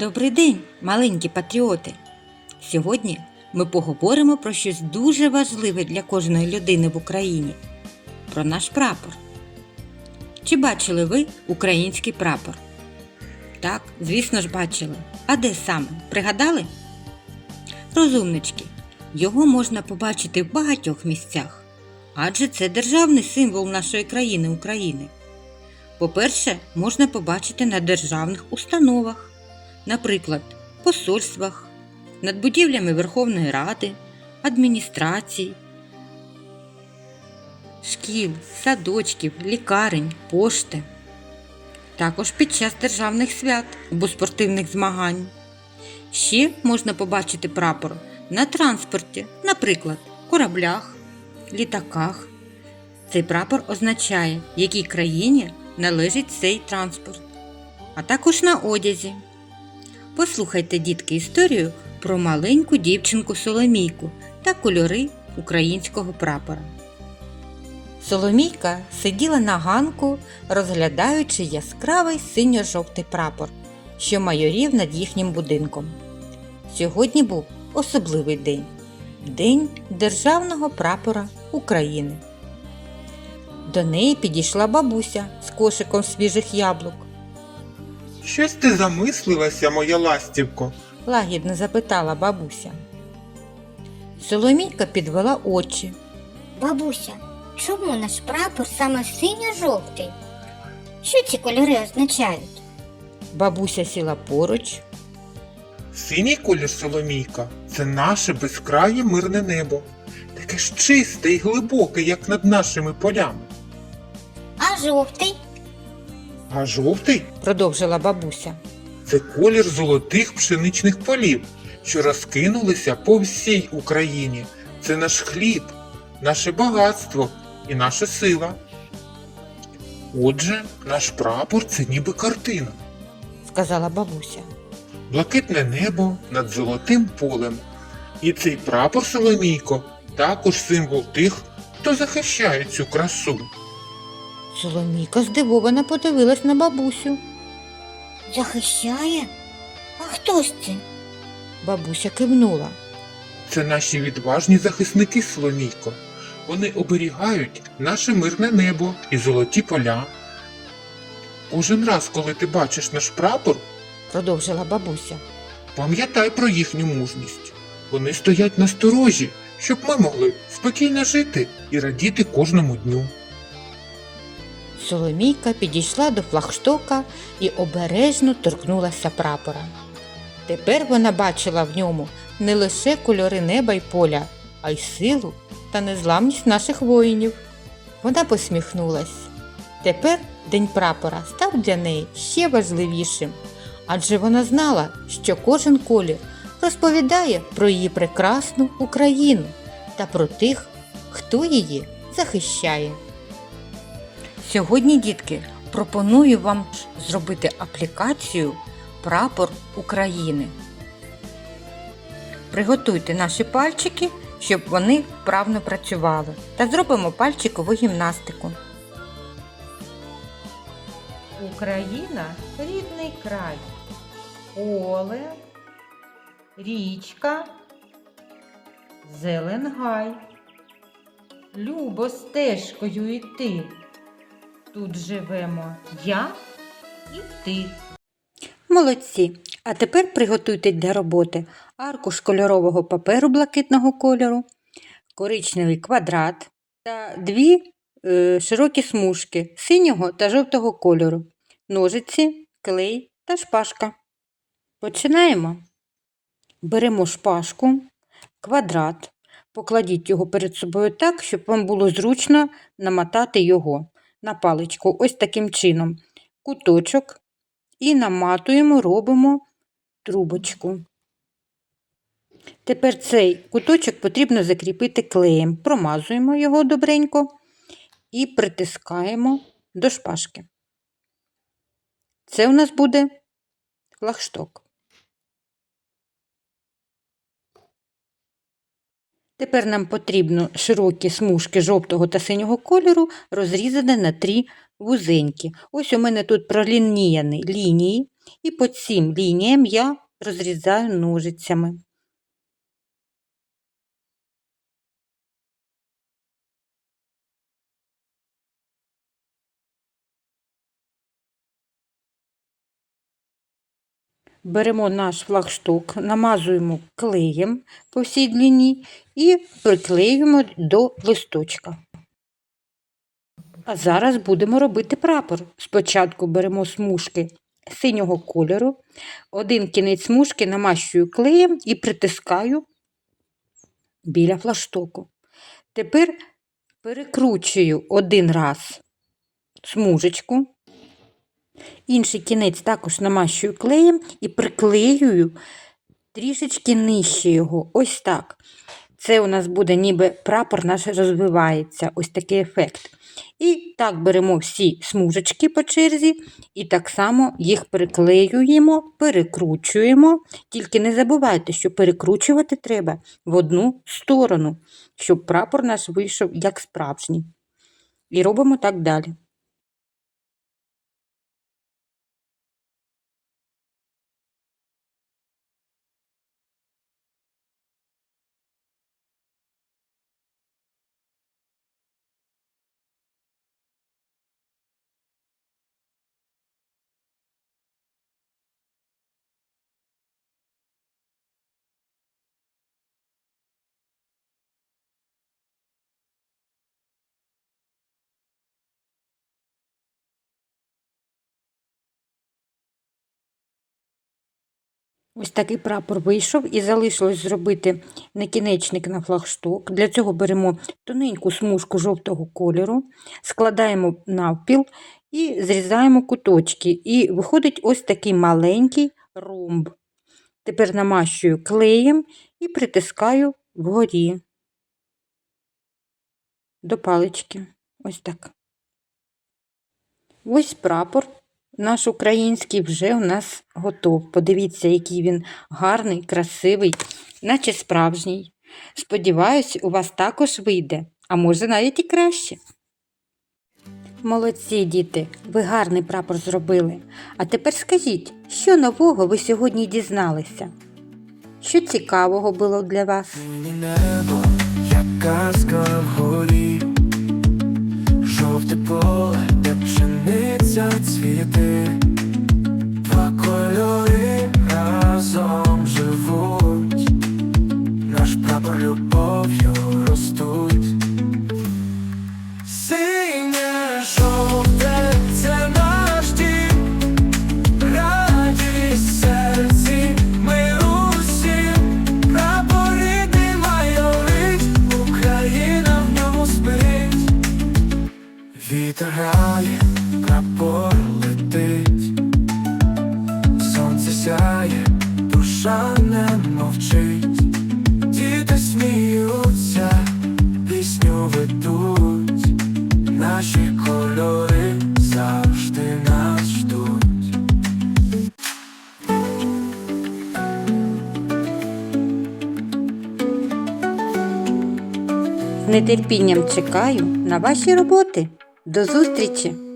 Добрий день, маленькі патріоти! Сьогодні ми поговоримо про щось дуже важливе для кожної людини в Україні про наш прапор. Чи бачили ви український прапор? Так, звісно ж, бачили. А де саме? Пригадали? Розумнички, його можна побачити в багатьох місцях, адже це державний символ нашої країни України. По-перше, можна побачити на державних установах, наприклад, посольствах, над будівлями Верховної Ради, адміністрацій, шкіл, садочків, лікарень, пошти. Також під час державних свят або спортивних змагань. Ще можна побачити прапор на транспорті, наприклад, кораблях, літаках. Цей прапор означає, якій країні належить цей транспорт, а також на одязі. Послухайте, дітки, історію про маленьку дівчинку Соломійку та кольори українського прапора. Соломійка сиділа на ганку, розглядаючи яскравий синьо-жовтий прапор, що майорів над їхнім будинком. Сьогодні був особливий день День Державного прапора України. До неї підійшла бабуся з кошиком свіжих яблук. Щось ти замислилася, моя ластівко. лагідно запитала бабуся. Соломійка підвела очі. Бабуся, чому наш прапор саме синьо-жовтий? Що ці кольори означають? Бабуся сіла поруч. Синій колір Соломійка це наше безкрає мирне небо. Таке ж чисте і глибоке, як над нашими полями. А жовтий? А жовтий продовжила бабуся. це колір золотих пшеничних полів, що розкинулися по всій Україні. Це наш хліб, наше багатство і наша сила. Отже, наш прапор це ніби картина. сказала бабуся. блакитне небо над золотим полем. І цей прапор Соломійко також символ тих, хто захищає цю красу. Соломійка здивовано подивилась на бабусю. Захищає? А хто ж це? Бабуся кивнула. Це наші відважні захисники Соломійко. Вони оберігають наше мирне небо і золоті поля. Кожен раз, коли ти бачиш наш прапор, продовжила бабуся. пам'ятай про їхню мужність. Вони стоять на сторожі, щоб ми могли спокійно жити і радіти кожному дню. Соломійка підійшла до флагштока і обережно торкнулася прапора. Тепер вона бачила в ньому не лише кольори неба й поля, а й силу та незламність наших воїнів. Вона посміхнулась. Тепер День прапора став для неї ще важливішим, адже вона знала, що кожен колір розповідає про її прекрасну Україну та про тих, хто її захищає. Сьогодні, дітки, пропоную вам зробити аплікацію Прапор України. Приготуйте наші пальчики, щоб вони вправно працювали. Та зробимо пальчикову гімнастику. Україна рідний край. Поле, річка, зеленгай. Любо стежкою йти. Тут живемо я і ти. Молодці. А тепер приготуйте для роботи аркуш кольорового паперу блакитного кольору, коричневий квадрат та дві е, широкі смужки синього та жовтого кольору, ножиці, клей та шпажка. Починаємо. Беремо шпажку, квадрат, покладіть його перед собою так, щоб вам було зручно намотати його на паличку ось таким чином. Куточок і наматуємо, робимо трубочку. Тепер цей куточок потрібно закріпити клеєм. Промазуємо його добренько і притискаємо до шпажки. Це у нас буде флагшток. Тепер нам потрібно широкі смужки жовтого та синього кольору розрізати на три вузенькі. Ось у мене тут пролініяні лінії, і по цим лініям я розрізаю ножицями. Беремо наш флагшток, намазуємо клеєм по всій длині і приклеюємо до листочка. А зараз будемо робити прапор. Спочатку беремо смужки синього кольору, один кінець смужки намащую клеєм і притискаю біля флагштоку. Тепер перекручую один раз смужечку, Інший кінець також намащую клеєм і приклеюю трішечки нижче його. Ось так. Це у нас буде ніби прапор наш розвивається, ось такий ефект. І так беремо всі смужечки по черзі, і так само їх приклеюємо, перекручуємо. Тільки не забувайте, що перекручувати треба в одну сторону, щоб прапор наш вийшов як справжній. І робимо так далі. Ось такий прапор вийшов і залишилось зробити накінечник на флагшток. Для цього беремо тоненьку смужку жовтого кольору, складаємо навпіл і зрізаємо куточки. І виходить ось такий маленький ромб. Тепер намащую клеєм і притискаю вгорі до палички. Ось так. Ось прапор наш український вже у нас готов. Подивіться, який він гарний, красивий, наче справжній. Сподіваюсь, у вас також вийде, а може навіть і краще. Молодці, діти, ви гарний прапор зробили. А тепер скажіть, що нового ви сьогодні дізналися? Що цікавого було для вас? Вітер грає, прапор летить, сонце сяє, душа не мовчить, діти сміються, пісню ведуть, наші кольори завжди нас ждуть. З нетерпінням чекаю на ваші роботи. До зустрічі!